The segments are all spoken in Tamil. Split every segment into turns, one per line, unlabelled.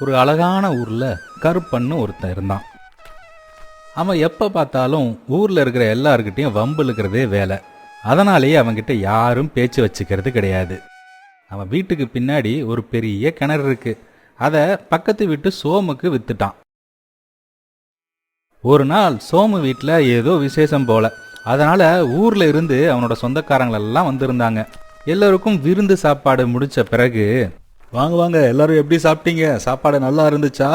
ஒரு அழகான ஊரில் கருப்பன்னு ஒருத்தன் இருந்தான். அவன் எப்போ பார்த்தாலும் ஊரில் இருக்கிற எல்லாருக்கிட்டேயும் வம்பு இருக்கிறதே வேலை. அதனாலேயே அவன்கிட்ட யாரும் பேச்சு வச்சுக்கிறது கிடையாது. அவன் வீட்டுக்கு பின்னாடி ஒரு பெரிய கிணறு இருக்கு. அதை பக்கத்து வீட்டு சோமுக்கு வித்துட்டான். ஒரு நாள் சோமு வீட்டில் ஏதோ விசேஷம் போல. அதனால ஊர்ல இருந்து அவனோட சொந்தக்காரங்களெல்லாம் வந்திருந்தாங்க. எல்லோருக்கும் விருந்து சாப்பாடு முடிச்ச பிறகு வாங்க வாங்க எல்லாரும் எப்படி சாப்பிட்டீங்க? சாப்பாடு நல்லா இருந்துச்சா?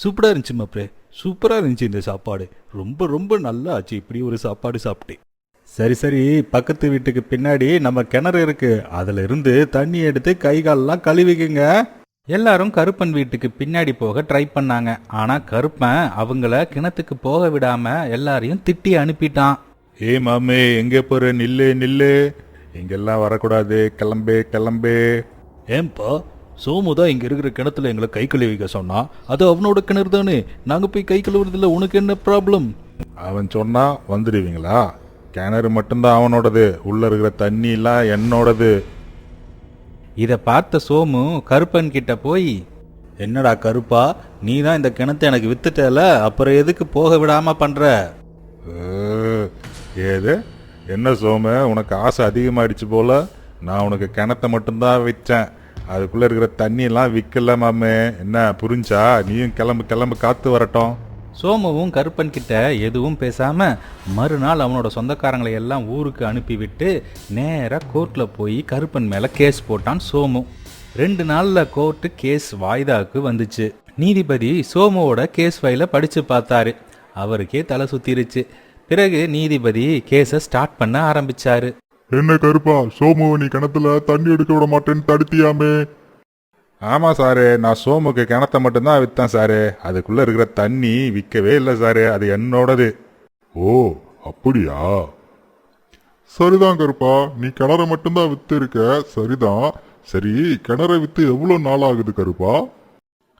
சூப்பரா இருந்துச்சு மாப்ளே சூப்பரா இருந்துச்சு இந்த சாப்பாடு. ரொம்ப ரொம்ப நல்லா ஆச்சு. இப்படி ஒரு சாப்பாடு சாப்பிட்டு. சரி சரி பக்கத்து வீட்டுக்கு பின்னாடி நம்ம கிணறு இருக்கு. அதுல இருந்து தண்ணி எடுத்து கை காலெல்லாம் கழுவிக்குங்க. எல்லாரும் கருப்பன் வீட்டுக்கு பின்னாடி போக ட்ரை பண்ணாங்க. ஆனா கருப்பன் அவங்கள கிணத்துக்கு போக விடாம எல்லாரையும் திட்டி அனுப்பிட்டான்.
ஏ மாமே எங்க போற? நில்லு நில்லு. இங்கெல்லாம் வரக்கூடாது. கிளம்பு கிளம்பு.
ஏன்பா சோமு தான் இங்க இருக்கிற கிணத்துல எங்களை கை கழுவிக்க சொன்னா அது அவனோட கிணறு தானே. நாங்க போய் கை கழுவுறதுல உனக்கு என்ன ப்ராப்ளம்
அவன் சொன்னா வந்துடுவீங்களா? கிணறு மட்டும்தான் அவனோடது. உள்ள இருக்கிற தண்ணி எல்லாம் என்னோடது.
இத பார்த்த சோமு கருப்பன் கிட்ட போய் என்னடா கருப்பா நீ தான் இந்த கிணத்தை எனக்கு வித்துட்டல அப்புறம் எதுக்கு போக விடாம பண்ற?
ஏது? என்ன சோமு உனக்கு ஆசை அதிகமாயிடுச்சு போல. நான் உனக்கு கிணத்த மட்டும்தான் வச்சேன் அதுக்குள்ளே இருக்கிற தண்ணியெல்லாம் விற்கல மாமே. என்ன புரிஞ்சா? நீயும் கிளம்பு கிளம்பு காத்து வரட்டும்.
சோமுவும் கருப்பன் கிட்ட எதுவும் பேசாம மறுநாள் அவனோட சொந்தக்காரங்களை எல்லாம் ஊருக்கு அனுப்பிவிட்டு நேராக கோர்ட்டில் போய் கருப்பன் மேலே கேஸ் போட்டான் சோமு. ரெண்டு நாளில் கோர்ட்டு கேஸ் வாய்தாவுக்கு வந்துச்சு. நீதிபதி சோமுவோட கேஸ் ஃபைலை படித்து பார்த்தாரு. அவருக்கே தலை சுத்திருச்சு. பிறகு நீதிபதி கேஸை ஸ்டார்ட் பண்ண ஆரம்பிச்சாரு.
என்ன கருப்பா சோமு நீ கிணத்துல தண்ணி எடுக்க விட மாட்டேன்னு தடுத்தியாமே.
ஆமா சாரு நான் சோமுக்கு கிணத்த மட்டும்தான் வித்தேன் சாரு. அதுக்குள்ள இருக்கிற தண்ணி விற்கவே இல்லை சாரு அது என்னோடது.
ஓ அப்படியா? சரிதான் கருப்பா நீ கிணற மட்டும்தான் வித்து இருக்க சரிதான். சரி கிணற வித்து எவ்வளவு நாள் ஆகுது கருப்பா?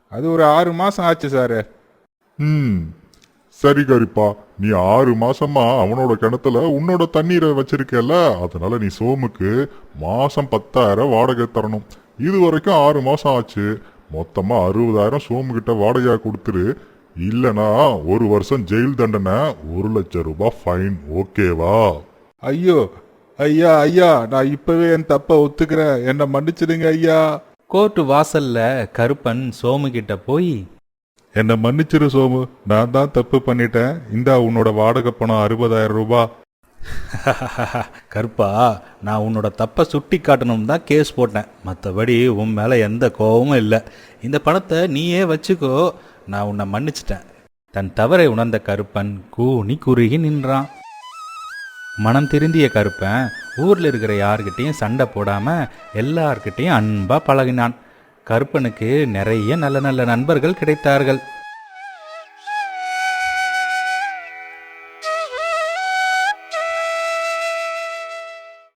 அது ஒரு ஆறு மாசம் ஆச்சு சாரு.
ம். சரி கருப்பா நீ ஆறு மாசமா அவனோட கிணத்துல உன்னோட தண்ணீரை வச்சிருக்கல அதனால நீ சோமுக்கு மாசம் பத்தாயிரம் வாடகை தரணும். இது வரைக்கும் ஆறு மாசம் ஆச்சு. மொத்தமா அறுபதாயிரம் சோமு கிட்ட வாடகையா கொடுத்துரு. இல்லனா ஒரு வருஷம் ஜெயில் தண்டனை ஒரு லட்சம் ரூபாய் ஃபைன் ஓகேவா
ஐயோ ஐயா ஐயா நான் இப்பவே என் தப்ப ஒத்துக்கிறேன். என்னை மன்னிச்சிடுங்க ஐயா.
கோர்ட்டு வாசல்ல கருப்பன் சோமு கிட்ட போய்
என்னை மன்னிச்சிரு சோமு. நான் தான் தப்பு பண்ணிட்டேன். இந்தா உன்னோட வாடகை பணம் அறுபதாயிரம் ரூபாய்
கருப்பா நான் உன்னோட தப்பை சுட்டி காட்டணும் தான் கேஸ் போட்டேன். மற்றபடி உன் மேலே எந்த கோபமும் இல்லை. இந்த பணத்தை நீயே வச்சுக்கோ. நான் உன்னை மன்னிச்சிட்டேன். தன் தவறை உணர்ந்த கருப்பன் கூனி குறுகி நின்றான். மனம் திருந்திய கருப்பன் ஊரில் இருக்கிற யார்கிட்டையும் சண்டை போடாமல் எல்லார்கிட்டையும் அன்பாக பழகினான். கருப்பனுக்கு நிறைய நல்ல நல்ல நண்பர்கள் கிடைத்தார்கள்.